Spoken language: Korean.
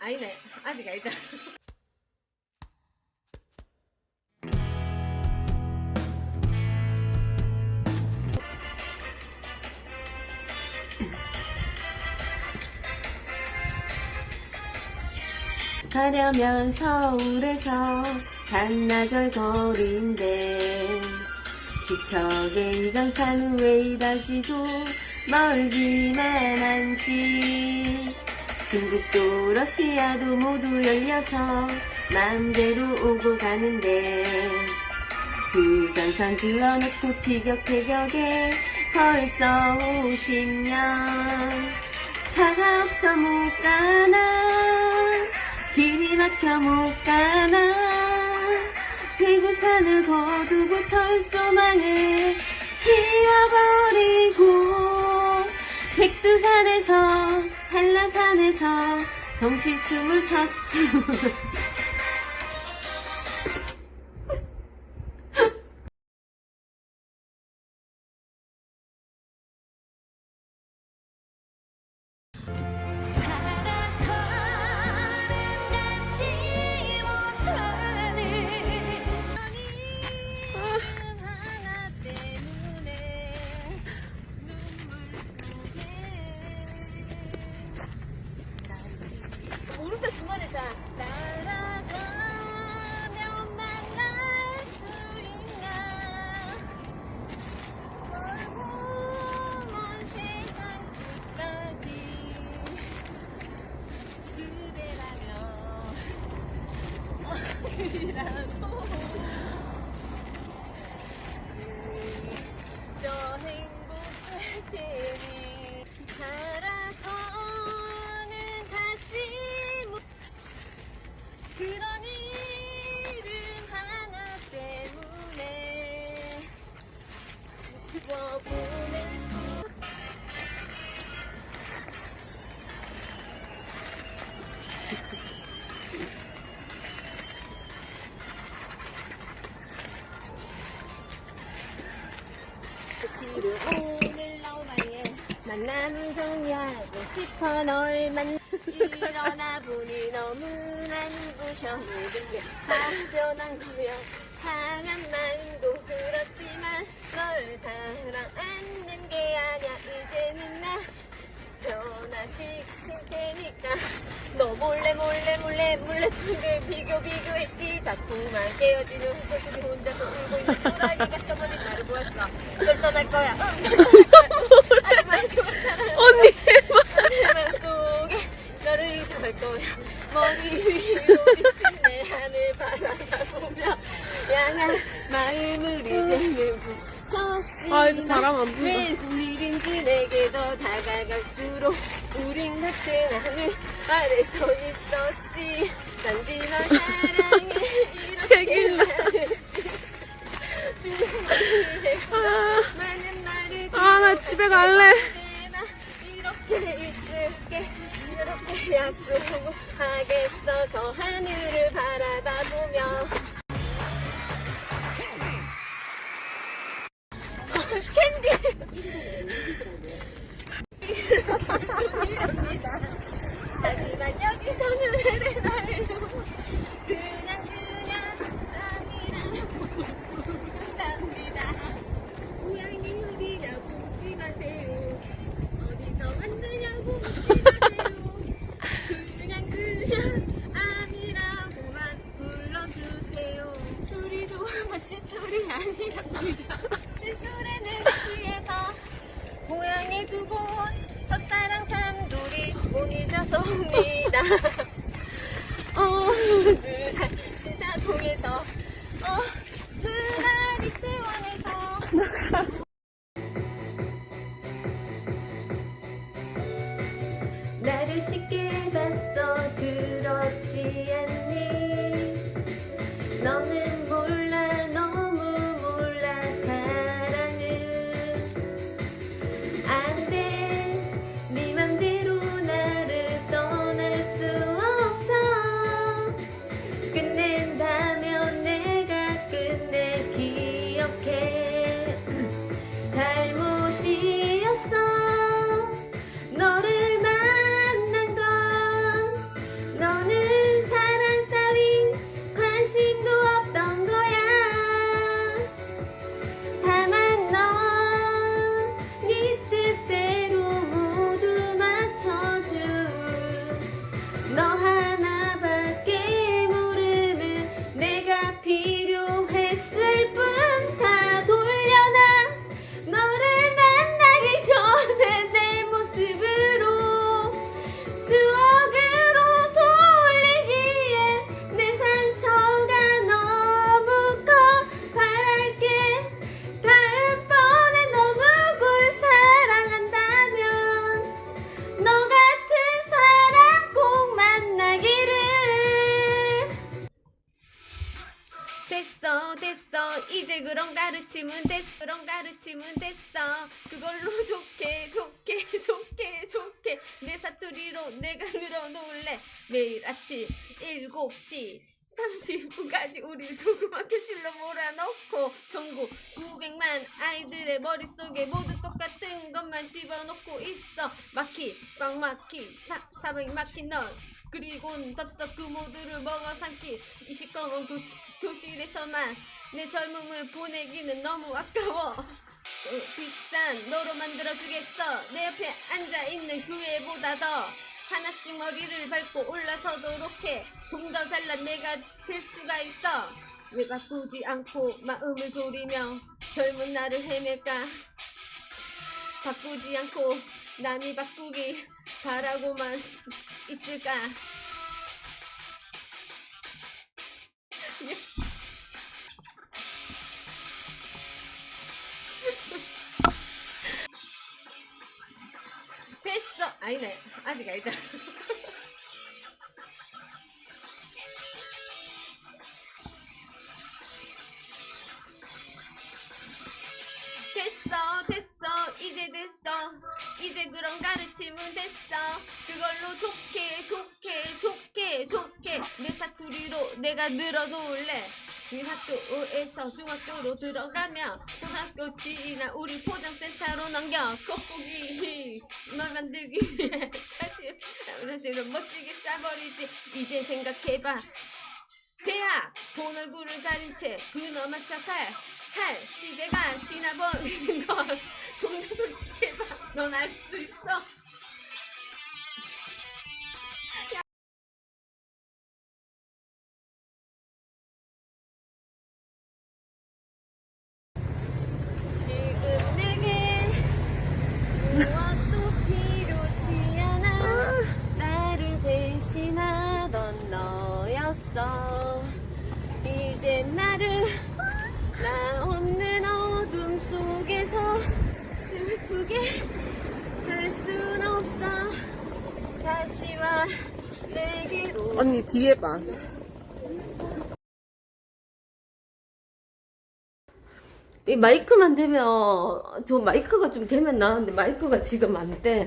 아니네. 아직 알자. 가려면 서울에서 반나절 거리인데 지척에 이강산 후에 다시도 멀기만 한지 중국도 러시아도 모두 열려서 마음대로 오고 가는데 부산선 그어놓고 티격태격에 벌써 50년 차가 없어 못 가나 길이 막혀 못 가나. 대구산을 거두고 철조망을 지워버리고 백두산에서 한라산에서 동시춤을 췄어 그치를 오늘 너와의 만남을 정리하고 싶어 널 만나 일어나 보니 너무나 눈부셔. 모든 게 사변한 거며 강한 마음도 그렇지만 널 사랑 테니까 너 몰래 몰래 몰래 몰래 그를 비교 비교했지. 자꾸만 깨어지는 헛소리 혼자서 울고 있는 초라하게 갇혀버린 나를 보았어. 널 떠날 거야. 응, 널 떠날 거야 더 다가갈수록 우린 같은 하늘 아래서 있었지. 단지 널 사랑해 이렇게. 말했지 주말에 많은 말을 아 나 집에 갈래. 언제나 이렇게 있을게. 이렇게 약속하겠어. 저 하늘을 바라다 보며. 하지 못 잊어서옵니다 어, 신사동에서 어, 이제 그런 가르침은 됐어 그런 가르침은 됐어. 그걸로 좋게 좋게 좋게 좋게 내 사투리로 내가 늘어놓을래. 매일 아침 7시 30분까지 우릴 조그만 교실로 몰아넣고 전국 900만 아이들의 머릿속에 모두 똑같은 것만 집어넣고 있어. 막히 꽉 막히 사, 사방이 막힌 널 그리곤 덥석 그 모두를 먹어 삼키 이 시꺼먼 교시, 교실에서만 내 젊음을 보내기는 너무 아까워. 어, 비싼 너로 만들어주겠어. 내 옆에 앉아있는 그 애보다 더 하나씩 머리를 밟고 올라서도록 해 좀 더 잘난 내가 될 수가 있어. 왜 바꾸지 않고 마음을 졸이며 젊은 나를 헤맬까? 바꾸지 않고 남이 바꾸기 바라고만 있을까? 됐어. 아니네. 아직 아니다 이제 그런 가르침은 됐어. 그걸로 좋게 좋게 좋게 좋게 내 사투리로 내가 늘어놓을래. 이 학교에서 중학교로 들어가면 고등학교 지나 우리 포장센터로 넘겨. 겉보기 널 만들기 위해. 다시 브라질을 멋지게 싸버리지. 이제 생각해봐. 대학 본 얼굴을 가린 채 그너만 척할 할 시대가 지나버리는 걸 좀더솔 언니 뒤에 봐. 이 마이크만 되면 저 마이크가 좀 되면 나는데 마이크가 지금 안 돼.